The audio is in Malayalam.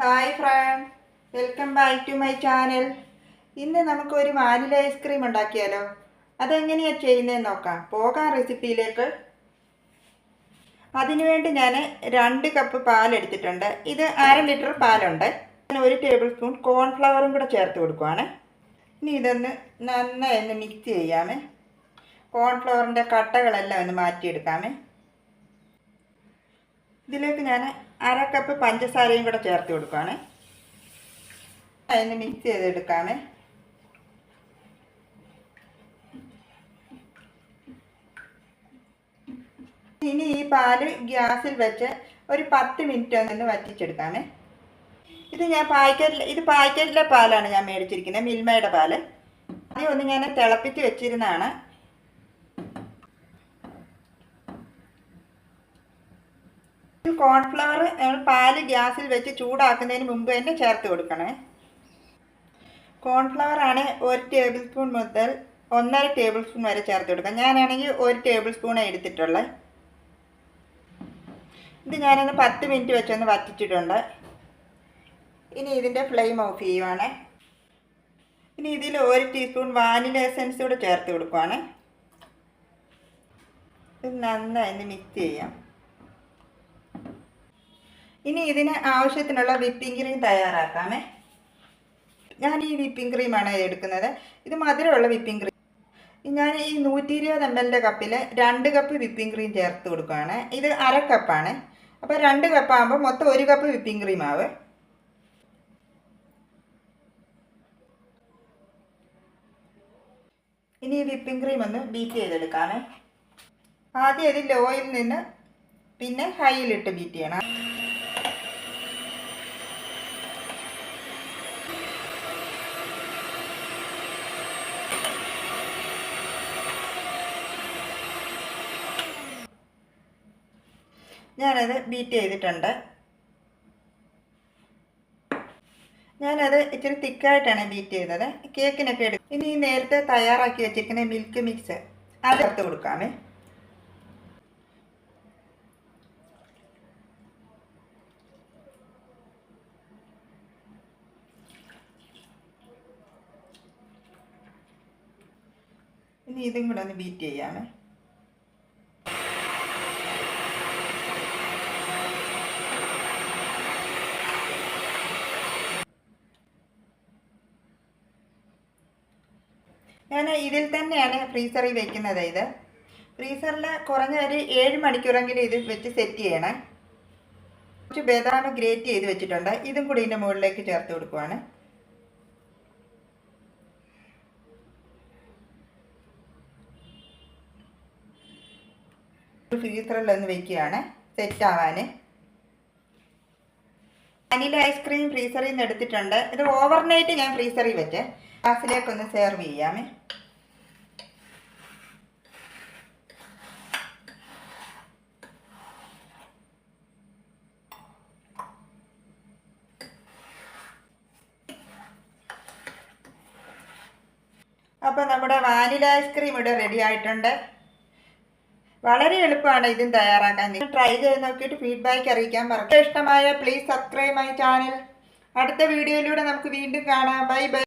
Hi friend welcome back to my channel. ഇന്ന് നമുക്കൊരു വാനില ഐസ്ക്രീം ഉണ്ടാക്കിയാലോ? അതെങ്ങനെയാണ് ചെയ്യുന്നതെന്ന് നോക്കാം. പോകാം റെസിപ്പിയിലേക്ക്. അതിനുവേണ്ടി ഞാൻ രണ്ട് കപ്പ് പാൽ എടുത്തിട്ടുണ്ട്. ഇത് അര ലിറ്റർ പാലുണ്ട്. ഞാൻ ഒരു ടേബിൾ സ്പൂൺ കോൺഫ്ലവറും കൂടെ ചേർത്ത് കൊടുക്കുവാണ്. ഇനി ഇതൊന്ന് നന്നായി ഒന്ന് മിക്സ് ചെയ്യാമേ. കോൺഫ്ലവറിന്റെ കട്ടകളെല്ലാം ഒന്ന് മാറ്റിയെടുക്കാമേ. ഇതിലേക്ക് ഞാൻ അര കപ്പ് പഞ്ചസാരയും കൂടെ ചേർത്ത് കൊടുക്കുകയാണ് അതിന് മിക്സ് ചെയ്തെടുക്കാണ്. ഇനി ഈ പാൽ ഗ്യാസിൽ വെച്ച് ഒരു പത്ത് മിനിറ്റ് ഒന്ന് വറ്റിച്ചെടുക്കാണ്. ഇത് ഞാൻ പാക്കറ്റിൽ ഇത് പാക്കറ്റിലെ പാലാണ് ഞാൻ മേടിച്ചിരിക്കുന്നത് മിൽമയുടെ പാൽ. ആദ്യം ഒന്ന് ഞാൻ തിളപ്പിച്ച് വെച്ചിരുന്നതാണ്. കോൺഫ്ലവർ നമ്മൾ പാൽ ഗ്യാസിൽ വെച്ച് ചൂടാക്കുന്നതിന് മുമ്പ് തന്നെ ചേർത്ത് കൊടുക്കണേ. കോൺഫ്ലവർ ആണ് ഒരു ടേബിൾ സ്പൂൺ മുതൽ ഒന്നര ടേബിൾ സ്പൂൺ വരെ ചേർത്ത് കൊടുക്കാം ഞാനാണെങ്കിൽ ഒരു ടേബിൾ സ്പൂണേ എടുത്തിട്ടുള്ളത് ഇത് ഞാനൊന്ന് പത്ത് മിനിറ്റ് വെച്ചൊന്ന് വറ്റിച്ചിട്ടുണ്ട്. ഇനി ഇതിന്റെ ഫ്ലെയിം ഓഫ് ചെയ്യുവാണ്. ഇനി ഇതിൽ ഒരു ടീസ്പൂൺ വാനില എസൻസ് കൂടെ ചേർത്ത് കൊടുക്കുവാണ്. ഇത് നന്നായി മിക്സ് ചെയ്യാം. ഇനി ഇതിന് ആവശ്യത്തിനുള്ള വിപ്പിംഗ് ക്രീം തയ്യാറാക്കാമേ. ഞാൻ ഈ വിപ്പിംഗ് ക്രീമാണ് എടുക്കുന്നത്. ഇത് മധുരമുള്ള വിപ്പിംഗ് ക്രീം. ഞാൻ ഈ നൂറ്റി ഇരുപത് എം എല്ലിന്റെ കപ്പിൽ രണ്ട് കപ്പ് വിപ്പിംഗ് ക്രീം ചേർത്ത് കൊടുക്കുകയാണ്. ഇത് അര കപ്പാണ്. അപ്പോൾ രണ്ട് കപ്പാകുമ്പോൾ മൊത്തം ഒരു കപ്പ് വിപ്പിംഗ് ക്രീം ആവ്. ഇനി ഈ വിപ്പിംഗ് ക്രീം ഒന്ന് ബീറ്റ് ചെയ്തെടുക്കാമേ. ആദ്യം ഇത് ലോയിൽ നിന്ന് പിന്നെ ഹൈയിലിട്ട് ബീറ്റ് ചെയ്യണം. ഞാനത് ബീറ്റ് ചെയ്തിട്ടുണ്ട്. ഞാനത് ഇച്ചിരി തിക്കായിട്ടാണ് ബീറ്റ് ചെയ്തത്. കേക്കിനൊക്കെ എടുക്കും ഇനി നേരത്തെ തയ്യാറാക്കി വെച്ചിരിക്കുന്ന മിൽക്ക് മിക്സ് അത് എടുത്ത് കൊടുക്കാമേ. ഇനി ഇതും കൂടെ ഒന്ന് ബീറ്റ് ചെയ്യാമേ. ഞാൻ ഇതിൽ തന്നെയാണ് ഫ്രീസറിൽ വെക്കുന്നത് ഇത്. ഫ്രീസറിൽ കുറഞ്ഞ ഒരു ഏഴ് മണിക്കൂറെങ്കിലും ഇത് വെച്ച് സെറ്റ് ചെയ്യണേ. കുറച്ച് ബദാം ഗ്രേറ്റ് ചെയ്ത് വെച്ചിട്ടുണ്ട്. ഇതും കൂടി ഇതിന്റെ മുകളിലേക്ക് ചേർത്ത് കൊടുക്കുവാണ്. ഫ്രീസറിൽ ഒന്ന് വെക്കുകയാണ്. സെറ്റ് ആവാൻ വനില ഐസ്ക്രീം ഫ്രീസറിൽ നിന്ന് എടുത്തിട്ടുണ്ട്. ഇത് ഓവർനൈറ്റ് ഞാൻ ഫ്രീസറിൽ വെച്ച്. ഗ്ലാസ്സിലേക്കൊന്ന് സെർവ് ചെയ്യാമേ. അപ്പോൾ നമ്മുടെ വാനില ഐസ്ക്രീം ഇവിടെ റെഡി ആയിട്ടുണ്ട്. വളരെ എളുപ്പമാണ് ഇതും തയ്യാറാക്കാൻ. ട്രൈ ചെയ്ത് നോക്കിയിട്ട് ഫീഡ്ബാക്ക് അറിയിക്കാൻ പറഞ്ഞു ഇഷ്ടമായ പ്ലീസ് സബ്സ്ക്രൈബ് മൈ ചാനൽ അടുത്ത വീഡിയോയിലൂടെ നമുക്ക് വീണ്ടും കാണാം. Bye bye